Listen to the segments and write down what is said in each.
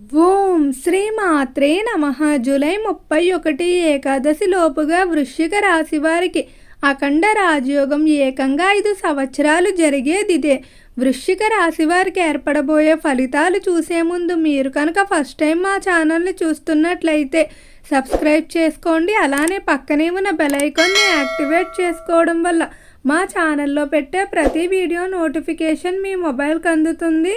ఓం శ్రీమాత్రే నమ. జూలై ముప్పై ఒకటి ఏకాదశి లోపుగా వృశ్చిక రాశి వారికి అఖండ రాజయోగం ఏకంగా ఐదు సంవత్సరాలు జరిగేదిదే వృశ్చిక రాశి వారికి ఏర్పడబోయే ఫలితాలు చూసే ముందు మీరు కనుక ఫస్ట్ టైం మా ఛానల్ని చూస్తున్నట్లయితే సబ్స్క్రైబ్ చేసుకోండి. అలానే పక్కనే ఉన్న బెల్ ఐకాన్ని యాక్టివేట్ చేసుకోవడం వల్ల మా ఛానల్లో పెట్టే ప్రతి వీడియో నోటిఫికేషన్ మీ మొబైల్కి అందుతుంది.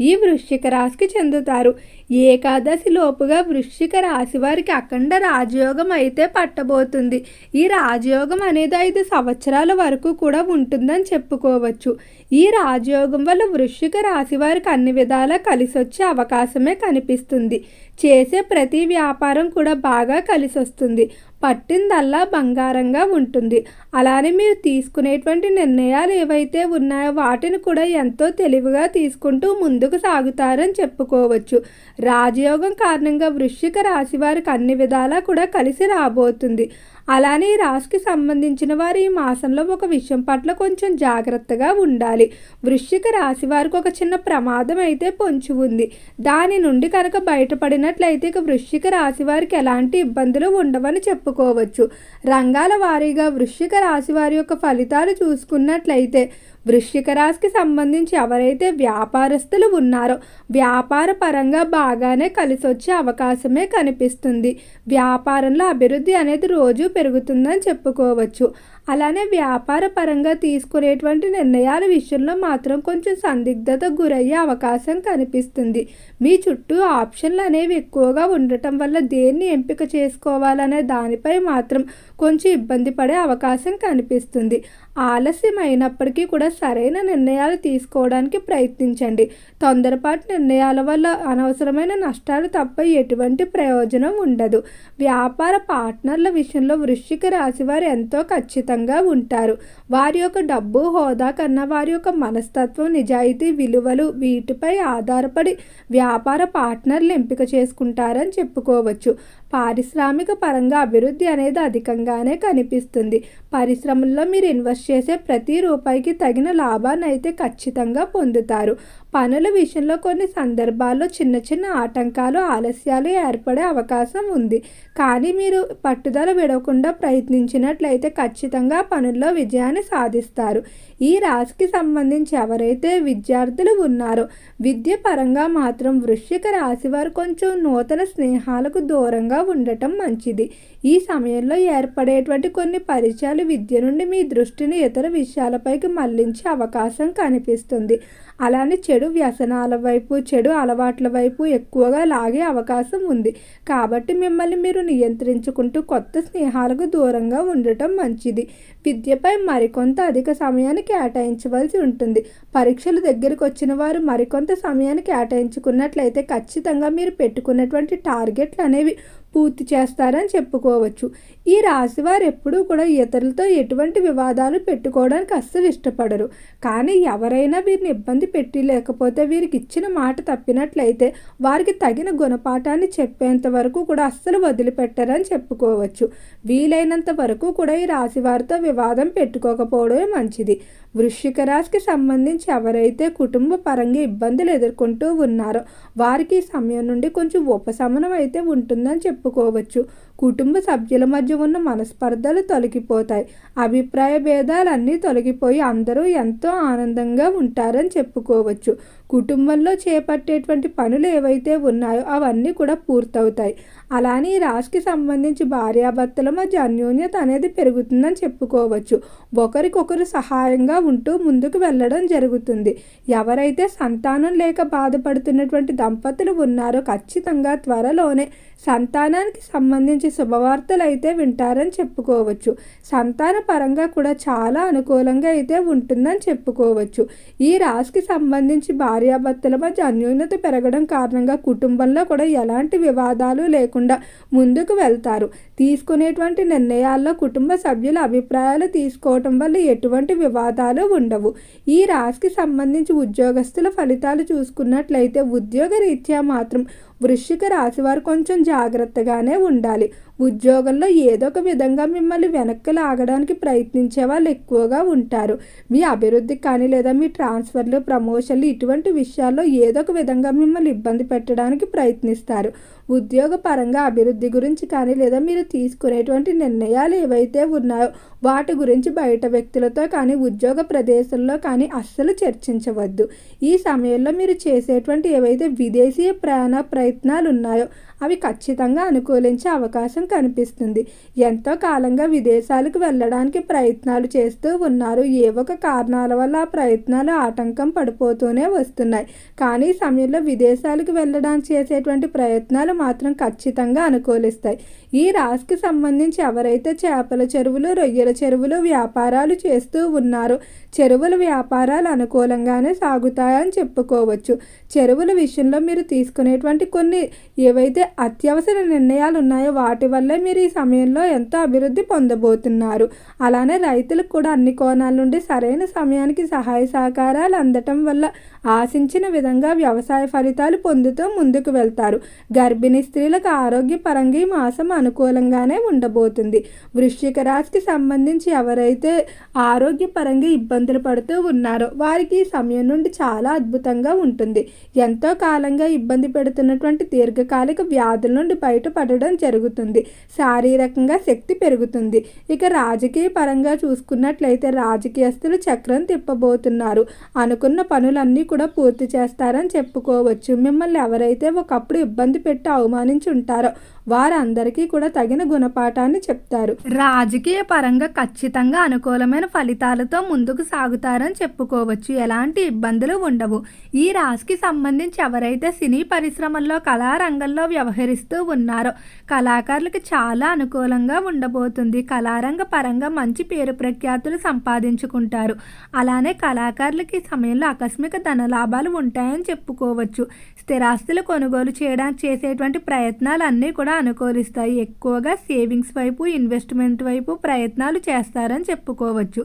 ఈ వృశ్చిక రాశికి చెందుతారు. ఏకాదశి లోపుగా వృశ్చిక రాశి వారికి అఖండ రాజయోగం అయితే పట్టబోతుంది. ఈ రాజయోగం అనేది ఐదు సంవత్సరాల వరకు కూడా ఉంటుందని చెప్పుకోవచ్చు. ఈ రాజయోగం వల్ల వృశ్చిక రాశి వారికి అన్ని విధాలా కలిసి వచ్చే అవకాశమే కనిపిస్తుంది. చేసే ప్రతి వ్యాపారం కూడా బాగా కలిసి వస్తుంది పట్టిందల్లా బంగారంగా ఉంటుంది. అలానే మీరు తీసుకునేటువంటి నిర్ణయాలు ఏవైతే ఉన్నాయో వాటిని కూడా ఎంతో తెలివిగా తీసుకుంటూ ముందుకు సాగుతారని చెప్పుకోవచ్చు. రాజయోగం కారణంగా వృశ్చిక రాశి వారికి అన్ని విధాలా కూడా కలిసి రాబోతుంది. అలానే ఈ రాశికి సంబంధించిన వారు ఈ మాసంలో ఒక విషయం పట్ల కొంచెం జాగ్రత్తగా ఉండాలి. వృశ్చిక రాశి వారికి ఒక చిన్న ప్రమాదం అయితే పొంచి ఉంది. దాని నుండి కనుక బయటపడినట్లయితే ఇక వృశ్చిక రాశి వారికి ఎలాంటి ఇబ్బందులు ఉండవని చెప్పుకోవచ్చు. రంగాల వారీగా వృశ్చిక రాశి వారి యొక్క ఫలితాలు చూసుకున్నట్లయితే వృశ్చిక రాశికి సంబంధించి ఎవరైతే వ్యాపారస్తులు ఉన్నారో వ్యాపార పరంగా బాగానే కలిసి వచ్చే అవకాశమే కనిపిస్తుంది. వ్యాపారంలో అభివృద్ధి అనేది రోజు పెరుగుతుందని చెప్పుకోవచ్చు. అలానే వ్యాపార పరంగా తీసుకునేటువంటి నిర్ణయాల విషయంలో మాత్రం కొంచెం సందిగ్ధత గురయ్యే అవకాశం కనిపిస్తుంది. మీ చుట్టూ ఆప్షన్లు అనేవి ఎక్కువగా ఉండటం వల్ల దేన్ని ఎంపిక చేసుకోవాలనే దానిపై మాత్రం కొంచెం ఇబ్బంది పడే అవకాశం కనిపిస్తుంది. ఆలస్యమైనప్పటికీ కూడా సరైన నిర్ణయాలు తీసుకోవడానికి ప్రయత్నించండి. తొందరపాటు నిర్ణయాల వల్ల అనవసరమైన నష్టాలు తప్ప ఎటువంటి ప్రయోజనం ఉండదు. వ్యాపార పార్ట్నర్ల విషయంలో వృశ్చిక రాశి వారు ఎంతో ఖచ్చితంగా ఉంటారు. వారి యొక్క డబ్బు హోదా కన్నా వారి యొక్క మనస్తత్వం నిజాయితీ విలువలు వీటిపై ఆధారపడి వ్యాపార పార్ట్నర్లు ఎంపిక చేసుకుంటారని చెప్పుకోవచ్చు. పారిశ్రామిక పరంగా అభివృద్ధి అనేది అధికంగానే కనిపిస్తుంది. పరిశ్రమల్లో మీరు ఇన్వెస్ట్ చేసే ప్రతి రూపాయికి తగిన లాభాన్ని అయితే ఖచ్చితంగా పొందుతారు. పనుల విషయంలో కొన్ని సందర్భాల్లో చిన్న చిన్న ఆటంకాలు ఆలస్యాలు ఏర్పడే అవకాశం ఉంది. కానీ మీరు పట్టుదల విడవకుండా ప్రయత్నించినట్లయితే ఖచ్చితంగా పనుల్లో విజయాన్ని సాధిస్తారు. ఈ రాశికి సంబంధించి ఎవరైతే విద్యార్థులు ఉన్నారో విద్య పరంగా మాత్రం వృశ్చిక రాశి వారు కొంచెం నూతన స్నేహాలకు దూరంగా ఉండటం మంచిది. ఈ సమయంలో ఏర్పడేటువంటి కొన్ని పరిచయాలు విద్య నుండి మీ దృష్టిని ఇతర విషయాలపైకి మళ్ళించే అవకాశం కనిపిస్తుంది. అలానే చెడు వ్యసనాల వైపు చెడు అలవాట్ల వైపు ఎక్కువగా లాగే అవకాశం ఉంది. కాబట్టి మిమ్మల్ని మీరు నియంత్రించుకుంటూ కొత్త స్నేహాలకు దూరంగా ఉండటం మంచిది. విద్యపై మరికొంత అధిక సమయాన్ని కేటాయించవలసి ఉంటుంది. పరీక్షలు దగ్గరకు వచ్చిన వారు మరికొంత సమయాన్ని కేటాయించుకున్నట్లయితే ఖచ్చితంగా మీరు పెట్టుకున్నటువంటి టార్గెట్లు అనేవి పూర్తి చేస్తారని చెప్పుకో చెప్పుకోవచ్చు ఈ రాశి వారు ఎప్పుడూ కూడా ఇతరులతో ఎటువంటి వివాదాలు పెట్టుకోవడానికి అస్సలు ఇష్టపడరు. కానీ ఎవరైనా వీరిని ఇబ్బంది పెట్టి లేకపోతే వీరికి ఇచ్చిన మాట తప్పినట్లయితే వారికి తగిన గుణపాఠాన్ని చెప్పేంత వరకు కూడా అస్సలు వదిలిపెట్టరని చెప్పుకోవచ్చు. వీలైనంత వరకు కూడా ఈ రాశి వారితో వివాదం పెట్టుకోకపోవడమే మంచిది. వృశ్చిక రాశికి సంబంధించి ఎవరైతే కుటుంబ పరంగా ఇబ్బందులు ఎదుర్కొంటూ ఉన్నారో వారికి ఈ సమయం నుండి కొంచెం ఉపశమనం అయితే ఉంటుందని చెప్పుకోవచ్చు. కుటుంబ సభ్యుల మధ్య ఉన్న మనస్పర్ధలు తొలగిపోతాయి. అభిప్రాయ భేదాలన్నీ తొలగిపోయి అందరూ ఎంతో ఆనందంగా ఉంటారని చెప్పుకోవచ్చు. కుటుంబంలో చేపట్టేటువంటి పనులు ఏవైతే ఉన్నాయో అవన్నీ కూడా పూర్తవుతాయి. అలానే ఈ రాశికి సంబంధించి భార్యాభర్తల మధ్య అన్యోన్యత అనేది పెరుగుతుందని చెప్పుకోవచ్చు. ఒకరికొకరు సహాయంగా ఉంటూ ముందుకు వెళ్ళడం జరుగుతుంది. ఎవరైతే సంతానం లేక బాధపడుతున్నటువంటి దంపతులు ఉన్నారో ఖచ్చితంగా త్వరలోనే సంతానానికి సంబంధించి శుభవార్తలు అయితే వింటారని చెప్పుకోవచ్చు. సంతాన పరంగా కూడా చాలా అనుకూలంగా అయితే ఉంటుందని చెప్పుకోవచ్చు. ఈ రాశికి సంబంధించి బా భార్యాభర్తల మధ్య అన్యోన్యత పెరగడం కారణంగా కుటుంబంలో కూడా ఎలాంటి వివాదాలు లేకుండా ముందుకు వెళ్తారు. తీసుకునేటువంటి నిర్ణయాల్లో కుటుంబ సభ్యుల అభిప్రాయాలు తీసుకోవటం వల్ల ఎటువంటి వివాదాలు ఉండవు. ఈ రాశికి సంబంధించి ఉద్యోగస్తుల ఫలితాలు చూసుకున్నట్లయితే ఉద్యోగ రీత్యా మాత్రం వృశ్చిక రాశి వారు కొంచెం జాగ్రత్తగానే ఉండాలి. ఉద్యోగంలో ఏదో ఒక విధంగా మిమ్మల్ని వెనక్కి లాగడానికి ప్రయత్నించే వాళ్ళు ఎక్కువగా ఉంటారు. మీ అభివృద్ధి కానీ లేదా మీ ట్రాన్స్ఫర్లు ప్రమోషన్లు ఇటువంటి విషయాల్లో ఏదో ఒక విధంగా మిమ్మల్ని ఇబ్బంది పెట్టడానికి ప్రయత్నిస్తారు. ఉద్యోగపరంగా అభివృద్ధి గురించి కానీ లేదా మీరు తీసుకునేటువంటి నిర్ణయాలు ఏవైతే ఉన్నాయో వాటి గురించి బయట వ్యక్తులతో కానీ ఉద్యోగ ప్రదేశంలో కానీ అస్సలు చర్చించవద్దు. ఈ సమయంలో మీరు చేసేటువంటి ఏవైతే విదేశీ ప్రయాణ ప్రయత్నాలు ఉన్నాయో అవి ఖచ్చితంగా అనుకూలించే అవకాశం కనిపిస్తుంది. ఎంతో కాలంగా విదేశాలకు వెళ్ళడానికి ప్రయత్నాలు చేస్తూ ఉన్నారు. ఏ ఒక కారణాల వల్ల ఆ ప్రయత్నాలు ఆటంకం పడిపోతూనే వస్తున్నాయి. కానీ ఈ సమయంలో విదేశాలకు వెళ్ళడానికి చేసేటువంటి ప్రయత్నాలు మాత్రం ఖచ్చితంగా అనుకూలిస్తాయి. ఈ రాశికి సంబంధించి ఎవరైతే చేపల చెరువులు రొయ్యల చెరువులు వ్యాపారాలు చేస్తూ ఉన్నారో చెరువుల వ్యాపారాలు అనుకూలంగానే సాగుతాయని చెప్పుకోవచ్చు. చెరువుల విషయంలో మీరు తీసుకునేటువంటి కొన్ని ఏవైతే అత్యవసర నిర్ణయాలు ఉన్నాయో వాటి వల్లే మీరు ఈ సమయంలో ఎంతో అభివృద్ధి పొందబోతున్నారు. అలానే రైతులకు కూడా అన్ని కోణాల నుండి సరైన సమయానికి సహాయ సహకారాలు అందటం వల్ల ఆశించిన విధంగా వ్యవసాయ ఫలితాలు పొందుతూ ముందుకు వెళ్తారు. గర్భిణీ స్త్రీలకు ఆరోగ్యపరంగా ఈ మాసం అనుకూలంగానే ఉండబోతుంది. వృశ్చిక రాశికి సంబంధించి ఎవరైతే ఆరోగ్యపరంగా ఇబ్బందులు పడుతూ ఉన్నారో వారికి ఈ సమయం నుండి చాలా అద్భుతంగా ఉంటుంది. ఎంతో కాలంగా ఇబ్బంది పెడుతున్నటువంటి దీర్ఘకాలిక వ్యాధుల నుండి బయటపడడం జరుగుతుంది. శారీరకంగా శక్తి పెరుగుతుంది. ఇక రాజకీయ పరంగా చూసుకున్నట్లయితే రాజకీయస్తులు చక్రం తిప్పబోతున్నారు. అనుకున్న పనులన్నీ కూడా పూర్తి చేస్తారని చెప్పుకోవచ్చు. మిమ్మల్ని ఎవరైతే ఒకప్పుడు ఇబ్బంది పెట్టి అవమానించి ఉంటారో వారందరికీ కూడా తగిన గుణపాఠాన్ని చెప్తారు. రాజకీయ పరంగా ఖచ్చితంగా అనుకూలమైన ఫలితాలతో ముందుకు సాగుతారని చెప్పుకోవచ్చు. ఎలాంటి ఇబ్బందులు ఉండవు. ఈ రాశికి సంబంధించి ఎవరైతే సినీ పరిశ్రమల్లో కళారంగంలో వ్యవహరిస్తూ ఉన్నారు. కళాకారులకు చాలా అనుకూలంగా ఉండబోతుంది. కళారంగ పరంగా మంచి పేరు ప్రఖ్యాతులు సంపాదించుకుంటారు. అలానే కళాకారులకి ఈ సమయంలో ఆకస్మిక ధన లాభాలు ఉంటాయని చెప్పుకోవచ్చు. స్థిరాస్తులు కొనుగోలు చేయడానికి చేసేటువంటి ప్రయత్నాలు అన్నీ కూడా అనుకూలిస్తాయి. ఎక్కువగా సేవింగ్స్ వైపు ఇన్వెస్ట్మెంట్ వైపు ప్రయత్నాలు చేస్తారని చెప్పుకోవచ్చు.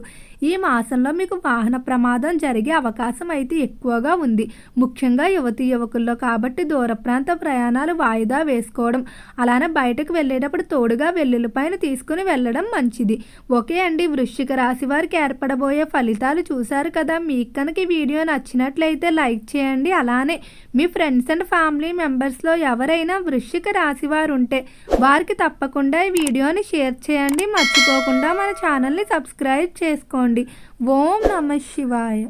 ఈ మాసంలో మీకు వాహన ప్రమాదం జరిగే అవకాశం అయితే ఎక్కువగా ఉంది. ముఖ్యంగా యువతి యువకుల్లో కాబట్టి దూర ప్రాంత ప్రయాణాలు వాయిదా వేసుకోవడం అలానే బయటకు వెళ్ళేటప్పుడు తోడుగా వెల్లుల్లిపైన తీసుకుని వెళ్ళడం మంచిది. ఓకే అండి వృశ్చిక రాశి వారికి ఏర్పడబోయే ఫలితాలు చూశారు కదా. మీకు కనుక ఈ వీడియో నచ్చినట్లయితే లైక్ చేయండి. అలానే మీ ఫ్రెండ్స్ అండ్ ఫ్యామిలీ మెంబర్స్లో ఎవరైనా వృశ్చిక రాశి వారు ఉంటే వారికి తప్పకుండా ఈ వీడియోని షేర్ చేయండి. మర్చిపోకుండా మన ఛానల్ని సబ్స్క్రైబ్ చేసుకోండి. చేసుకోండి. ఓం నమ శివాయ.